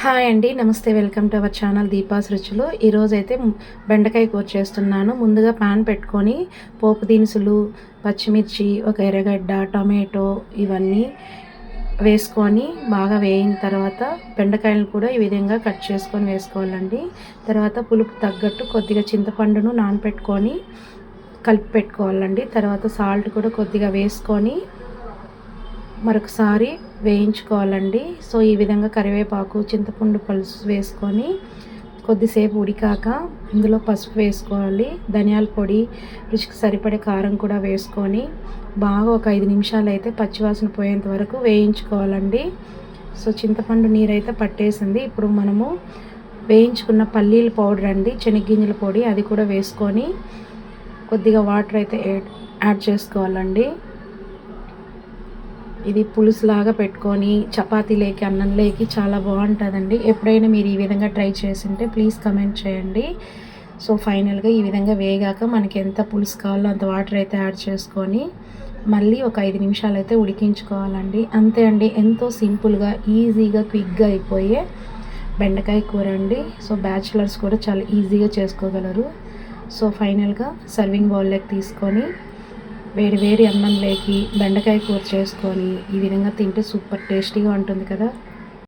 Hi అండి నమస్తే welcome to our channel Deepa's రుచులు. ఈరోజైతే బెండకాయ కూర చేస్తున్నాను. ముందుగా పాన్ పెట్టుకొని పోపు దినుసులు పచ్చిమిర్చి ఒక ఎర్రగడ్డ టొమాటో ఇవన్నీ వేసుకొని బాగా వేయిన తర్వాత బెండకాయలను కూడా ఈ విధంగా కట్ చేసుకొని వేసుకోవాలండి. తర్వాత పులుపు తగ్గట్టు కొద్దిగా చింతపండును నానపెట్టుకొని కలిపి పెట్టుకోవాలండి. తర్వాత సాల్ట్ కూడా కొద్దిగా వేసుకొని మరొకసారి వేయించుకోవాలండి. సో ఈ విధంగా కరివేపాకు చింతపండు పులుసు వేసుకొని కొద్దిసేపు ఉడికాక ఇందులో పసుపు వేసుకోవాలి. ధనియాల పొడి రుచికి సరిపడే కారం కూడా వేసుకొని బాగా ఒక ఐదు నిమిషాలు అయితే పచ్చివాసన పోయేంత వరకు వేయించుకోవాలండి. సో చింతపండు నీరైతే పట్టేసింది. ఇప్పుడు మనము వేయించుకున్న పల్లీల పౌడర్ అండి శనగ్గింజల పొడి అది కూడా వేసుకొని కొద్దిగా వాటర్ అయితే యాడ్ చేసుకోవాలండి. ఇది పులుసులాగా పెట్టుకొని చపాతీ లేకి అన్నం లేకి చాలా బాగుంటుందండి. ఎప్పుడైనా మీరు ఈ విధంగా ట్రై చేసింటే ప్లీజ్ కమెంట్ చేయండి. సో ఫైనల్గా ఈ విధంగా వేగాక మనకి ఎంత పులుసు కావాలో అంత వాటర్ అయితే యాడ్ చేసుకొని మళ్ళీ ఒక ఐదు నిమిషాలు అయితే ఉడికించుకోవాలండి. అంతే అండి ఎంతో సింపుల్గా ఈజీగా క్విక్గా అయిపోయే బెండకాయ కూర అండి. సో బ్యాచిలర్స్ కూడా చాలా ఈజీగా చేసుకోగలరు. సో ఫైనల్గా సర్వింగ్ బౌల్లోకి తీసుకొని వేడి వేడి అన్నంలోకి బెండకాయ కూర చేసుకొని ఈ విధంగా తింటే సూపర్ టేస్టీగా ఉంటుంది కదా.